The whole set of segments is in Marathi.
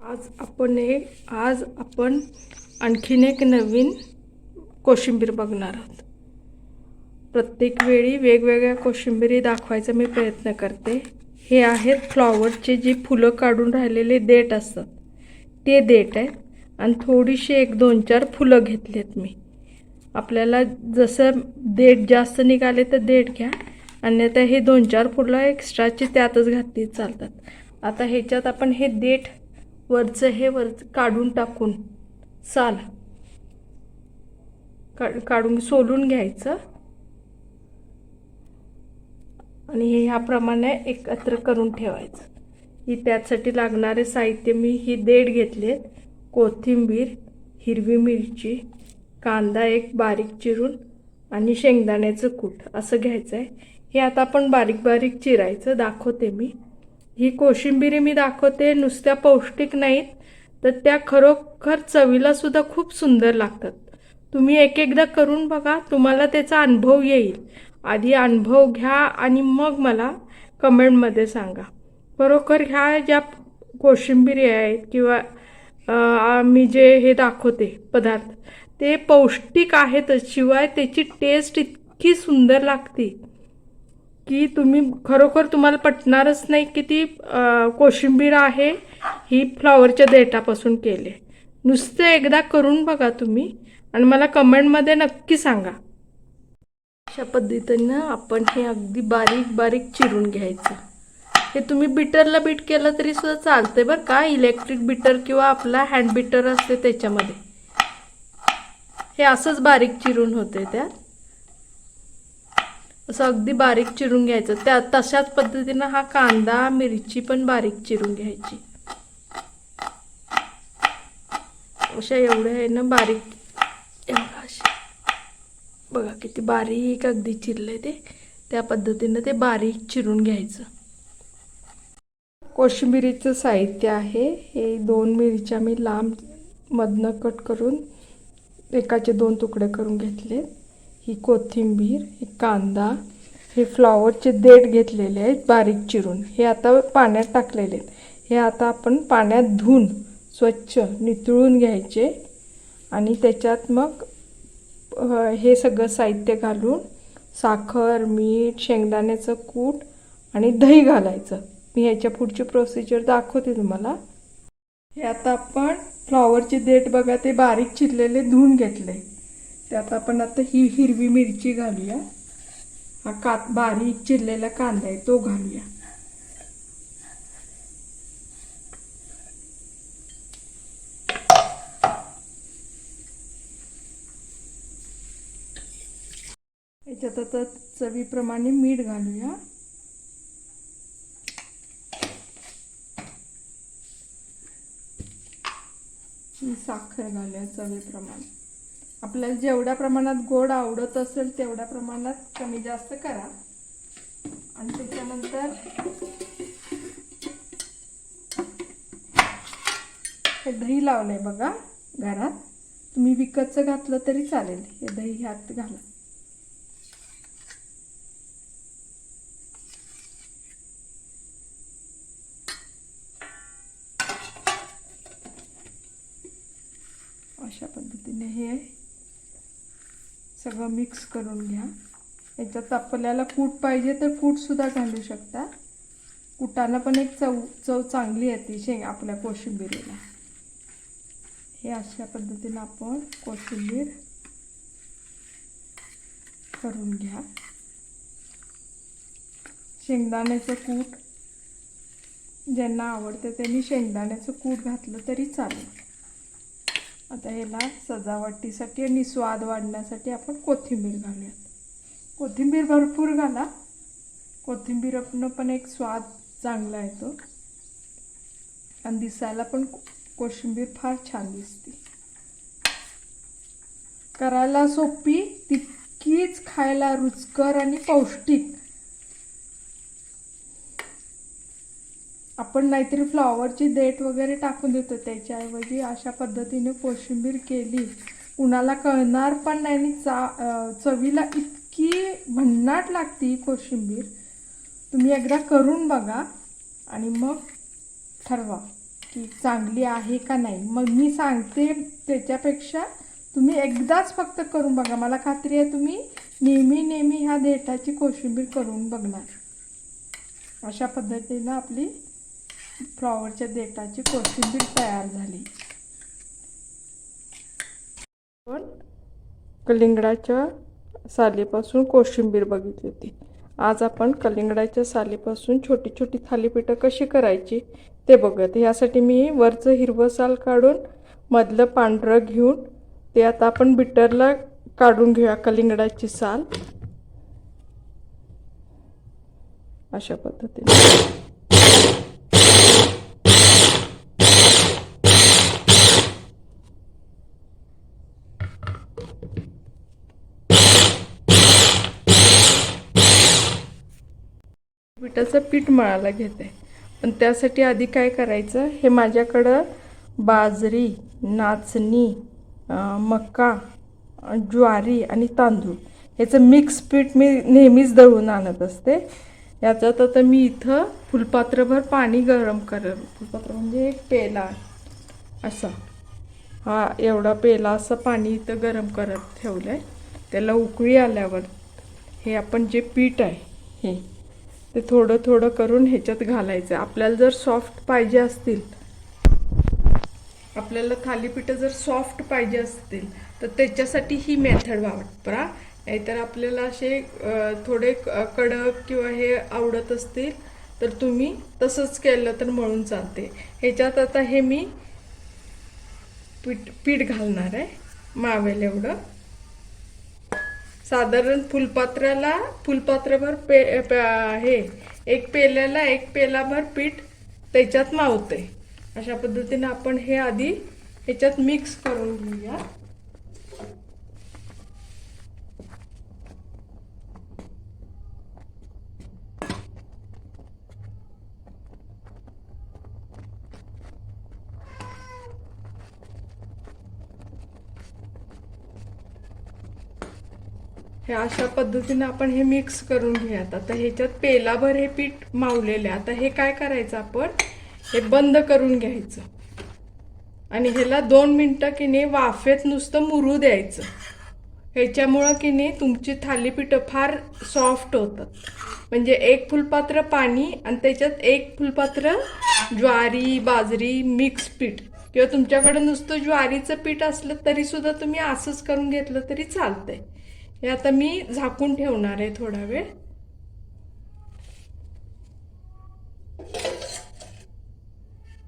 आज आपण एक आज आपण आणखीन एक नवीन कोशिंबीर बघणार आहोत. प्रत्येक वेळी वेगवेगळ्या कोशिंबिरी दाखवायचा मी प्रयत्न करते. हे आहेत फ्लॉवरचे जी फुलं काढून राहिलेले देठ असतात. ते देठ आहेत आणि थोडीशी एक दोन चार फुलं घेतली मी. आपल्याला जसं देठ जास्त निघाले तर देठ घ्या. अन्यथा हे दोन चार फुलं एक्स्ट्राची त्यातच घातली चालतात. आता ह्याच्यात आपण हे देठ वरचं हे वर काढून टाकून साल. का काढून सोलून घ्यायचं. आणि हे ह्याप्रमाणे एकत्र करून ठेवायचं. ही त्यासाठी लागणारे साहित्य मी ही देठ घेतले. कोथिंबीर हिरवी मिरची कांदा एक बारीक चिरून आणि शेंगदाण्याचं कूट असं घ्यायचं आहे हे आता आपण बारीक बारीक चिरायचं दाखवते मी. ही कोशिंबिरी मी दाखवते नुसत्या पौष्टिक नाहीत तर त्या खरोखर चवीला सुद्धा खूप सुंदर लागतात. तुम्ही एक एकदा करून बघा तुम्हाला त्याचा अनुभव येईल. आधी अनुभव घ्या आणि मग मला कमेंटमध्ये सांगा. खरोखर ह्या ज्या कोशिंबिरी आहेत किंवा मी जे हे दाखवते पदार्थ ते पौष्टिक आहेतच शिवाय त्याची टेस्ट इतकी सुंदर लागते. की तुम्ही खरोखर तुम्हाला पटणारच नाही की ती कोशिंबीर आहे ही फ्लॉवरच्या देठापासून केले. नुसते एकदा करून बघा तुम्ही आणि मला कमेंटमध्ये नक्की सांगा. अशा पद्धतीनं आपण हे अगदी बारीक बारीक चिरून घ्यायचं. हे तुम्ही बिटरला बीट केलं तरी सुद्धा चालतंय बरं का? इलेक्ट्रिक बिटर किंवा आपला हँड बिटर असते त्याच्यामध्ये. हे असंच बारीक चिरून होते त्यात. असं अगदी बारीक चिरून घ्यायचं. त्या तशाच पद्धतीनं हा कांदा मिरची पण बारीक चिरून घ्यायची. अशा एवढं आहे ना बारीक. एवढं अशा. बघा किती बारीक अगदी चिरलंय ते. त्या पद्धतीनं ते बारीक चिरून घ्यायचं. कोशिंबिरीचं साहित्य आहे. हे दोन मिरच्या मी लांब मधनं कट करून एकाचे दोन तुकडे करून घेतले ही कोथिंबीर ही कांदा हे फ्लॉवरचे देठ घेतलेले आहेत बारीक चिरून. हे आता पाण्यात टाकलेले आहेत. हे आता आपण पाण्यात धुवून स्वच्छ नितळून घ्यायचे आणि त्याच्यात मग हे सगळं साहित्य घालून साखर मीठ शेंगदाण्याचं कूट आणि दही घालायचं. मी ह्याच्या पुढची प्रोसिजर दाखवते तुम्हाला. हे आता आपण फ्लॉवरचे देठ बघा ते बारीक चिरलेले धुवून घेतले. त्यात आपण आता ही हिरवी मिरची घालूया. हा कात बारीक चिरलेला कांदा आहे तो घालूया. याच्यात आता चवीप्रमाणे मीठ घालूया. साखर घालूया चवीप्रमाणे. आपल्याला जेवढ्या प्रमाणात गोड आवडत असेल तेवढ्या प्रमाणात कमी जास्त करा. आणि त्याच्यानंतर हे दही लावलंय बघा घरात. तुम्ही विकतचं घातलं तरी चालेल. हे दही ह्यात घाला. अशा पद्धतीने हे सगळं मिक्स करून घ्या. याच्यात आपल्याला कूट पाहिजे तर कूटसुद्धा घालू शकता. कुटाला पण एक चव चव चांगली येते शेंग आपल्या कोशिंबिरीला. हे अशा पद्धतीनं आपण कोशिंबीर करून घ्या. शेंगदाण्याचं कूट ज्यांना आवडतं त्यांनी शेंगदाण्याचं कूट घातलं तरी चालेल. आता ह्याला सजावटीसाठी आणि स्वाद वाढण्यासाठी आपण कोथिंबीर घालूयात. कोथिंबीर भरपूर घाला. कोथिंबीरनं पण एक स्वाद चांगला येतो. आणि दिसायला पण कोशिंबीर फार छान दिसते करायला सोपी तितकीच खायला रुचकर आणि पौष्टिक आपण नाहीतरी फ्लॉवरची देठ वगैरे टाकून देतो. त्याच्याऐवजी अशा पद्धतीने कोशिंबीर केली. कुणाला कळणार पण नाही आणि चा चवीला इतकी भन्नाट लागती कोशिंबीर. तुम्ही एकदा करून बघा आणि मग ठरवा की चांगली आहे का नाही. मग मी सांगते त्याच्यापेक्षा तुम्ही एकदाच फक्त करून बघा. मला खात्री आहे तुम्ही नेहमी नेहमी ह्या देठाची कोशिंबीर करून बघणार. अशा पद्धतीनं आपली फ्लॉवरच्या देठाची कोशिंबीर तयार झाली. पण कलिंगडाच्या सालीपासून कोशिंबीर बघितली होती. आज आपण कलिंगडाच्या सालीपासून छोटी छोटी थालीपीठं कशी करायची ते बघूयात. ह्यासाठी मी वरचं हिरवं साल काढून मधलं पांढरं घेऊन ते आता आपण बिटरला काढून घेऊया कलिंगडाची साल. अशा पद्धतीने. पिठाचं पीठ मळायला घेते. पण त्यासाठी आधी काय करायचं हे माझ्याकडं बाजरी नाचणी मका ज्वारी आणि तांदूळ. ह्याचं मिक्स पीठ मी नेहमीच दळून आणत असते. याच्यात आता मी इथं फुलपात्रभर पाणी गरम कर फुलपात्र म्हणजे एक पेला. असा. हा एवढा पेला असं पाणी इथं गरम करत ठेवलं आहे त्याला उकळी आल्यावर हे आपण जे पीठ आहे हे ते थोडं थोडं करून ह्याच्यात घालायचं. आपल्याला जर सॉफ्ट पाहिजे असतील आपल्याला थालीपीठं जर सॉफ्ट पाहिजे असतील तर त्याच्यासाठी ही मेथड वापरा. नाहीतर आपल्याला असे थोडे कडक किंवा हे आवडत असतील तर तुम्ही तसंच केलं तर मळून चालते. ह्याच्यात आता हे मी पीठ पीठ घालणार आहे. मावेल एवढं. साधारण फुलपात्राला फुलपात्रभर पे पे- हे एक पेल्याला एक पेलाभर पीठ त्याच्यात मावते. अशा पद्धतीने आपण हे आधी ह्याच्यात मिक्स करून घेऊया. हे अशा पद्धतीने आपण हे मिक्स करून घेऊयात. आता ह्याच्यात पेलाभर हे पीठ मावलेलं आता हे काय करायचं आपण? हे बंद करून घ्यायचं. आणि ह्याला दोन मिनटं की नाही वाफेत नुसतं मुरू द्यायचं. ह्याच्यामुळं की नाही तुमची थालीपीठं फार सॉफ्ट होतात. म्हणजे एक फुलपात्र पाणी आणि त्याच्यात एक फुलपात्र ज्वारी बाजरी मिक्स पीठ. किंवा तुमच्याकडे नुसतं ज्वारीचं पीठ असलं तरी सुद्धा तुम्ही असंच करून घेतलं तरी चालतंय. हे आता मी झाकून ठेवणार आहे थोडा वेळ.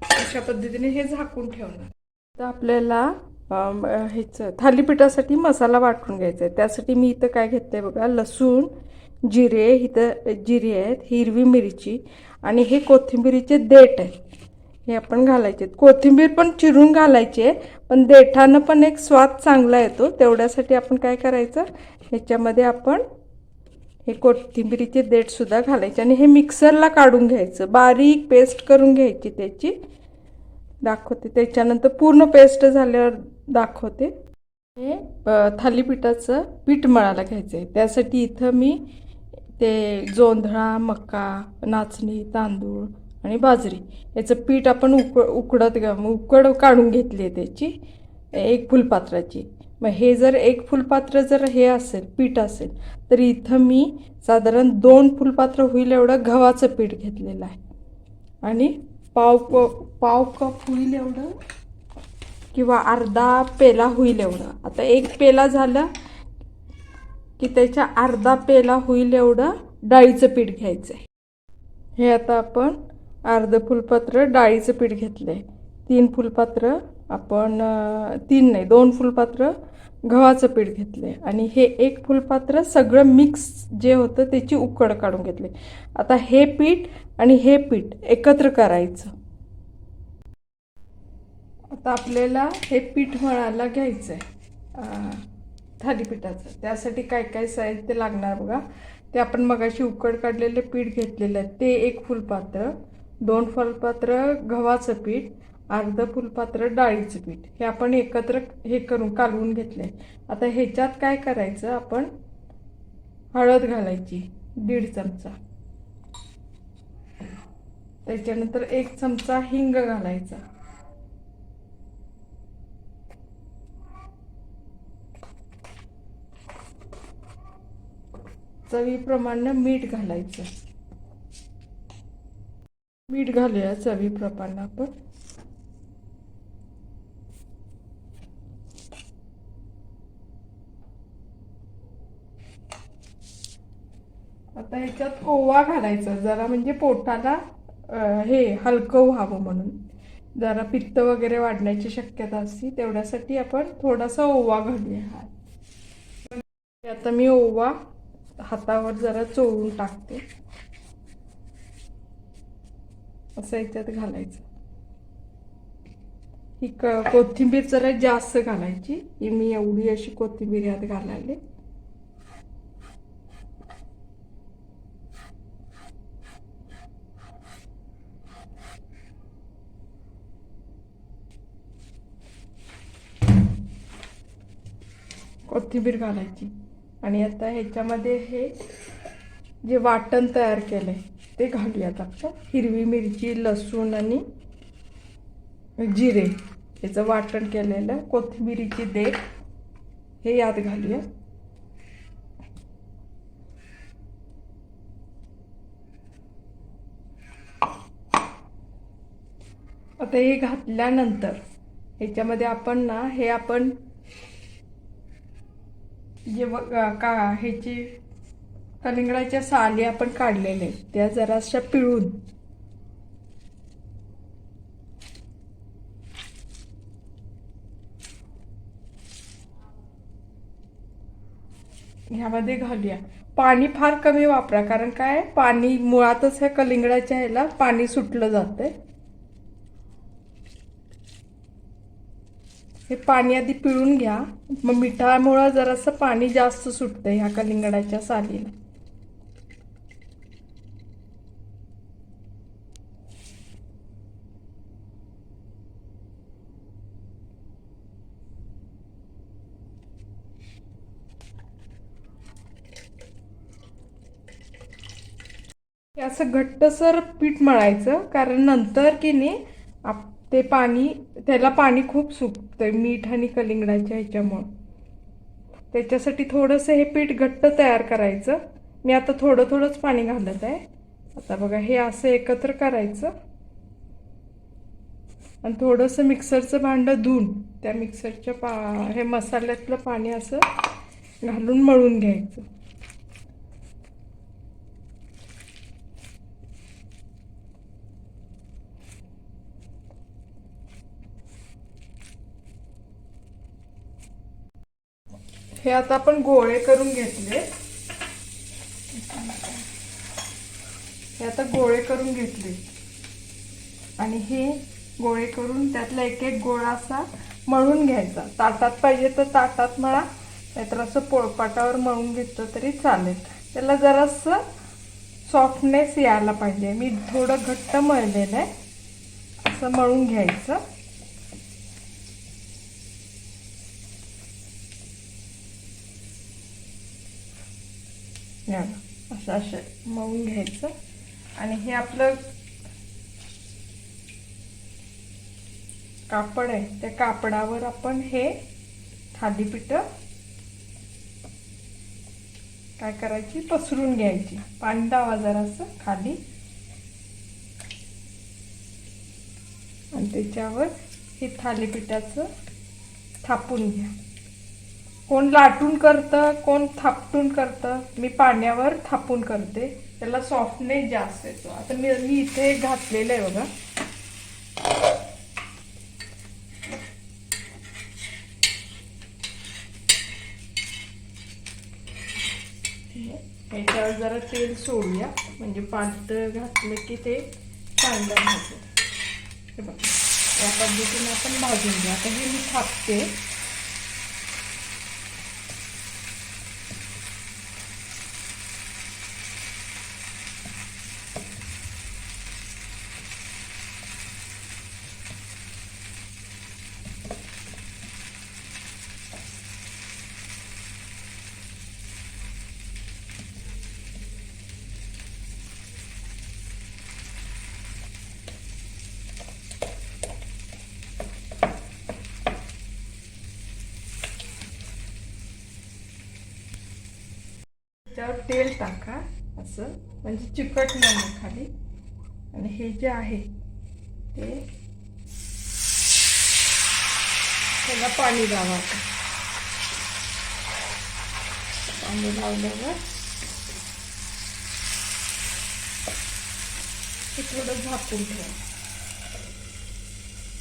अशा पद्धतीने हे झाकून ठेवणार. तर आपल्याला ह्याचं थालीपीठासाठी मसाला वाटून घ्यायचा आहे. त्यासाठी मी इथं काय घेतलंय बघा लसूण जिरे इथं जिरे आहेत हिरवी मिरची आणि हे कोथिंबिरीचे देठ आहेत. हे आपण घालायचे. कोथिंबीर पण चिरून घालायची आहे पण देठानं पण एक स्वाद चांगला येतो. तेवढ्यासाठी आपण काय करायचं? ह्याच्यामध्ये आपण हे कोथिंबिरीचे देठसुद्धा घालायचे आणि हे मिक्सरला काढून घ्यायचं. बारीक पेस्ट करून घ्यायची त्याची. दाखवते. त्याच्यानंतर पूर्ण पेस्ट झाल्यावर दाखवते. हे थालीपीठाचं पीठ मळायला घ्यायचं आहे. त्यासाठी इथं मी ते जोंधळा मका नाचणी तांदूळ आणि बाजरी. याचं पीठ आपण उक उकडत उकड काढून घेतली आहे त्याची एक फुलपात्राची. मग हे जर एक फुलपात्र जर हे असेल पीठ असेल तर इथं मी साधारण दोन फुलपात्र होईल एवढं गव्हाचं पीठ घेतलेलं आहे. आणि पाव पाव कप होईल एवढं किंवा अर्धा पेला होईल एवढं. आता एक पेला झालं की त्याच्या अर्धा पेला होईल एवढं डाळीचं पीठ घ्यायचं आहे हे आता आपण अर्ध फुलपात्र डाळीचं पीठ घेतलं आहे तीन फुलपात्र आपण तीन नाही दोन फुलपात्र गव्हाचं पीठ घेतलं आहे आणि हे एक फुलपात्र सगळं मिक्स जे होतं त्याची उकड काढून घेतली. आता हे पीठ आणि हे पीठ एकत्र करायचं. आता आपल्याला हे पीठ मळायला घ्यायचं आहे थालीपीठाचं. त्यासाठी काय काय साहित्य लागणार बघा. ते आपण मगाशी उकड काढलेले पीठ घेतलेलं आहे. ते एक फुलपात्र. दोन फलपात्र गव्हाचं पीठ अर्ध फुलपात्र डाळीचं पीठ. हे आपण एकत्र हे करून कालवून घेतले आता ह्याच्यात काय करायचं? आपण हळद घालायची दीड चमचा. त्याच्यानंतर एक चमचा हिंग घालायचा. चवीप्रमाणे मीठ घालायचं. मीठ घालूया चवीप्रमाणे आपण. आता ह्याच्यात ओवा घालायचा जरा म्हणजे पोटाला हे हलकं व्हावं म्हणून. जरा पित्त वगैरे वाढण्याची शक्यता असते तेवढ्यासाठी आपण थोडासा ओवा घालूया आता मी ओवा हातावर जरा चोळून टाकते. असं याच्यात घालायचं. ही क कोथिंबीर जरा जास्त घालायची. ही मी एवढी अशी कोथिंबीर यात घालायले. कोथिंबीर घालायची. आणि आता ह्याच्यामध्ये हे जे वाटण तयार केलंय ते घालूयात आपण हिरवी मिरची लसूण आणि जिरे. याचं वाटण केलेलं कोथिंबिरीची देठ. हे यात घालूया. आता हे घातल्यानंतर ह्याच्यामध्ये आपण ना हे आपण जे का ह्याची कलिंगडाच्या साली आपण काढलेल्या त्या जराशा पिळून. ह्यामध्ये घालूया. पाणी फार कमी वापरा कारण काय? पाणी मुळातच ह्या कलिंगडाच्या ह्याला पाणी सुटलं जाते हे पाणी आधी पिळून घ्या. मग मिठामुळं जरासं पाणी जास्त सुटतं ह्या कलिंगडाच्या सालीला. हे असं घट्टसर पीठ मळायचं कारण नंतर की नाही आप ते पाणी त्याला पाणी खूप सुकतंय मीठ आणि कलिंगडाच्या ह्याच्यामुळं. त्याच्यासाठी थोडंसं हे पीठ घट्ट तयार करायचं. मी आता थोडं थोडंच पाणी घालत आहे. आता बघा हे असं एकत्र करायचं. आणि थोडंसं मिक्सरचं भांडं धुवून त्या मिक्सरच्या पा हे मसाल्यातलं पाणी असं घालून मळून घ्यायचं. हे आता आपण गोळे करून घेतले. हे आता गोळे करून घेतले. आणि हे गोळे करून त्यातला एक एक गोळा असा मळून घ्यायचा. ताटात पाहिजे तर ताटात मळा नाहीतर असं पोळपाटावर मळून घेतलं तरी चालेल. त्याला जरासं सॉफ्टनेस यायला पाहिजे. मी थोडं घट्ट मळलेलं आहे. असं मळून घ्यायचं. या असं असं मळून घ्यायचं. आणि हे आपलं कापड आहे. त्या कापडावर आपण हे थालीपीठ काय करायची? पसरून घ्यायची. पाणी लावा जरासं खाली. आणि त्याच्यावर हे थालीपीठाचं थापून घ्या. कोण लाटून करतं कोण थापटून करतं मी पाण्यावर थापून करते. त्याला सॉफ्टनेस जास्त येतो. आता मी मी इथे घातलेलं आहे बघा. याच्यावर जरा तेल सोडूया. म्हणजे पातळ घातलं की ते चांगलं भाजलं हे बघा. या पद्धतीने आपण भाजून घ्या. आता हे मी थापते. त्याच्यावर तेल टाका असं. म्हणजे चिकट नाही खाली. आणि हे जे आहे ते त्याला पाणी लावा आता. पाणी लावल्यावर ते थोडं झाकून ठेवा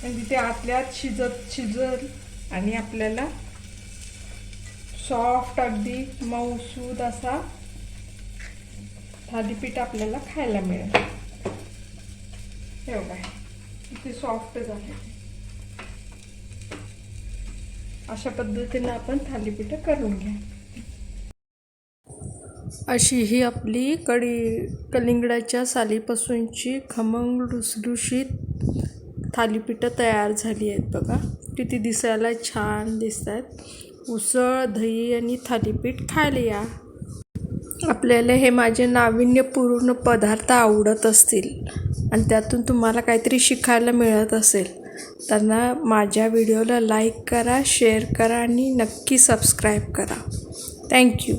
म्हणजे ते आतल्या शिजत शिजल आणि आपल्याला सॉफ्ट अगदी मऊसूद असा थालीपीठ आपल्याला खायला मिळेल. एवढं आहे किती सॉफ्ट झाले. अशा पद्धतीने आपण थालीपीठ करून घ्या. अशी ही आपली कडी कलिंगडाच्या सालीपासूनची खमंग लुसलुशीत थालीपीठं तयार झाली आहेत बघा. किती दिसायला छान दिसत आहेत उसळ दही आणि थालीपीठ खायला या. आपल्याला हे माझे नाविन्यपूर्ण पदार्थ आवडत असतील आणि त्यातून तुम्हाला काहीतरी शिकायला मिळत असेल त्यांना माझ्या व्हिडिओला लाईक करा शेअर करा आणि नक्की सबस्क्राईब करा. थँक्यू.